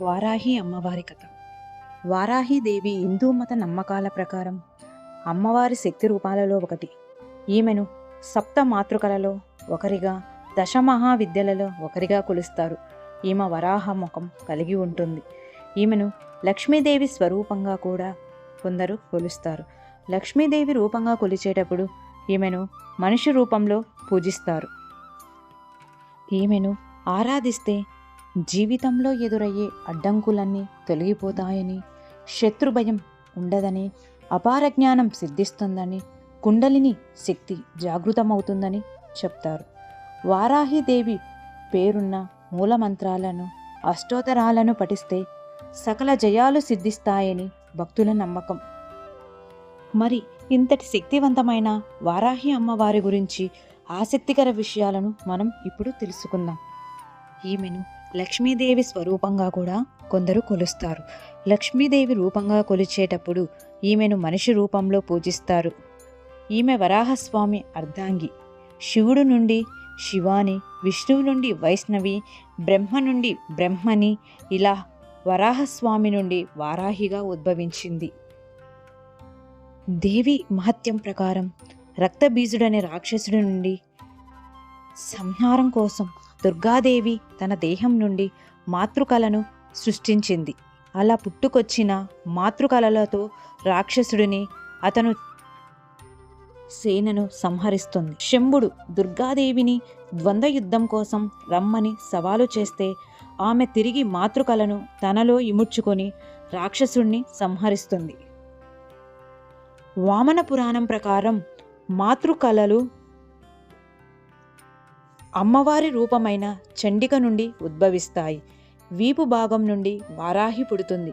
వారాహి అమ్మవారి కథ. వారాహిదేవి హిందూ మత నమ్మకాల ప్రకారం అమ్మవారి శక్తి రూపాలలో ఒకటి. ఈమెను సప్త మాతృకలలో ఒకరిగా దశమహావిద్యలలో ఒకరిగా కొలుస్తారు. ఈమె వరాహ ముఖం కలిగి ఉంటుంది. ఈమెను లక్ష్మీదేవి స్వరూపంగా కూడా కొందరు కొలుస్తారు. లక్ష్మీదేవి రూపంగా కొలిచేటప్పుడు ఈమెను మనిషి రూపంలో పూజిస్తారు. ఈమెను ఆరాధిస్తే జీవితంలో ఎదురయ్యే అడ్డంకులన్నీ తొలగిపోతాయని శత్రుభయం ఉండదని అపార జ్ఞానం సిద్ధిస్తుందని కుండలిని శక్తి జాగృతమవుతుందని చెప్తారు. వారాహిదేవి పేరున్న మూలమంత్రాలను అష్టోత్తరాలను పఠిస్తే సకల జయాలు సిద్ధిస్తాయని భక్తుల నమ్మకం. మరి ఇంతటి శక్తివంతమైన వారాహి అమ్మవారి గురించి ఆసక్తికర విషయాలను మనం ఇప్పుడు తెలుసుకుందాం. ఈమెను లక్ష్మీదేవి స్వరూపంగా కూడా కొందరు కొలుస్తారు. లక్ష్మీదేవి రూపంగా కొలిచేటప్పుడు ఈమెను మనిషి రూపంలో పూజిస్తారు. ఈమె వరాహస్వామి అర్ధాంగి. శివుడు నుండి శివాని విష్ణువు నుండి వైష్ణవి బ్రహ్మ నుండి బ్రహ్మని ఇలా వరాహస్వామి నుండి వారాహిగా ఉద్భవించింది. దేవి మహత్యం ప్రకారం రక్తబీజుడనే రాక్షసుడి నుండి సంహారం కోసం దుర్గాదేవి తన దేహం నుండి మాతృకలను సృష్టించింది. అలా పుట్టుకొచ్చిన మాతృకలలతో రాక్షసుడిని అతను సేనను సంహరిస్తుంది. శంభుడు దుర్గాదేవిని ద్వంద్వ యుద్ధం కోసం రమ్మని సవాలు చేస్తే ఆమె తిరిగి మాతృకలను తనలో ఇముడ్చుకొని రాక్షసుణ్ణి సంహరిస్తుంది. వామన పురాణం ప్రకారం మాతృకళలు అమ్మవారి రూపమైన చండిక నుండి ఉద్భవిస్తాయి. వీపు భాగం నుండి వారాహి పుడుతుంది.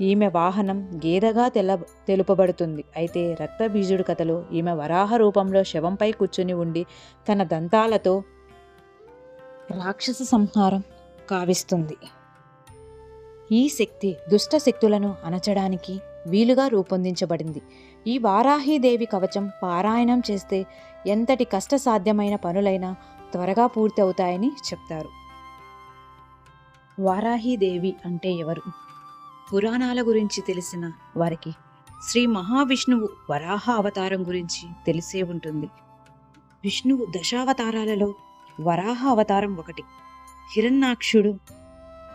ఈమె వాహనం గేదగా తెల తెలుపబడుతుంది. అయితే రక్తబీజుడు కథలో ఈమె వరాహ రూపంలో శవంపై కూర్చుని ఉండి తన దంతాలతో రాక్షస సంహారం కావిస్తుంది. ఈ శక్తి దుష్ట శక్తులను అణచడానికి వీలుగా రూపొందించబడింది. ఈ వారాహీదేవి కవచం పారాయణం చేస్తే ఎంతటి కష్టసాధ్యమైన పనులైనా త్వరగా పూర్తి అవుతాయని చెప్తారు. వారాహిదేవి అంటే ఎవరు? పురాణాల గురించి తెలిసిన వారికి శ్రీ మహావిష్ణువు వరాహ అవతారం గురించి తెలిసే ఉంటుంది. విష్ణువు దశావతారాలలో వరాహ అవతారం ఒకటి. హిరణ్యాక్షుడు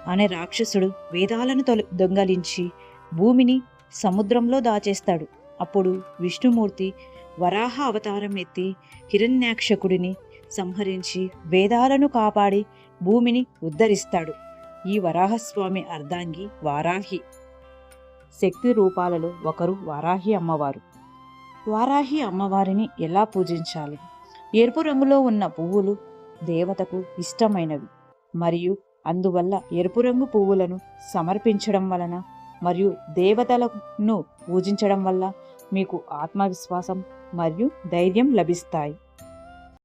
అనే రాక్షసుడు వేదాలను తొలి దొంగలించి భూమిని సముద్రంలో దాచేస్తాడు. అప్పుడు విష్ణుమూర్తి వరాహ అవతారం ఎత్తి హిరణ్యాక్షకుడిని సంహరించి వేదాలను కాపాడి భూమిని ఉద్ధరిస్తాడు. ఈ వరాహస్వామి అర్ధాంగి వారాహి. శక్తి రూపాలలో ఒకరు వారాహి అమ్మవారు. వారాహి అమ్మవారిని ఎలా పూజించాలి? ఎరుపు రంగులో ఉన్న పువ్వులు దేవతకు ఇష్టమైనవి. మరియు అందువల్ల ఎరుపు రంగు పువ్వులను సమర్పించడం వలన మరియు దేవతలను పూజించడం వల్ల మీకు ఆత్మవిశ్వాసం మరియు ధైర్యం లభిస్తాయి.